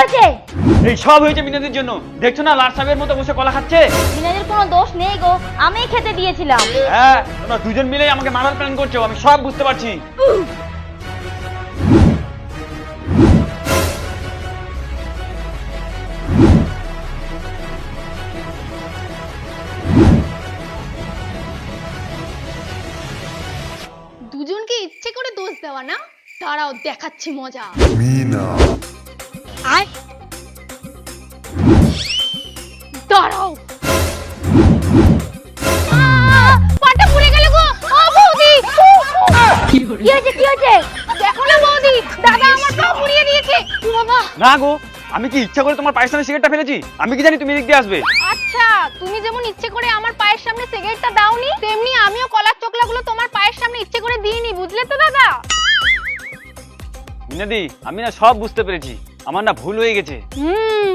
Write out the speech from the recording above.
হয়েছে? এই সব হয়েছে মিনাদির জন্য। দেখছ না লাট সাহেবের মতো বসে কলা খাচ্ছে? বিনাদের কোনো দোষ নেই গো আমিই খেতে দিয়েছিলাম। হ্যাঁ তোমরা দুজন মিলেই আমাকে মারার প্ল্যান করছ আমি সব বুঝতে পারছি। দুজনকে ইচ্ছে করে দোষ দেওয়া না? তারাও দেখাচ্ছি মজা। Mina. দাঁড়াও! পাটা পুড়ে গেল গো! ও বৌদি! কি হয়েছে কি হয়েছে? দেখো না বৌদি দাদা আমার পা পুড়িয়ে দিয়েছে। বাবা। না গো আমি কি ইচ্ছা করে তোমার পায়ের সামনে সিগারেটটা ফেলেছি? আমি কি জানি তুমি এদিক দিয়ে আসবে। আচ্ছা তুমি যেমন ইচ্ছে করে আমার পায়ের সামনে সিগারেটটা দাওনি তেমনি আমিও কলার চোখলাগুলো তোমার পায়ের সামনে ইচ্ছে করে দিইনি বুঝলে তো দাদা? মিনাদি আমি না সব বুঝতে পেরেছি। আমার না ভুল হয়ে গেছে হুম.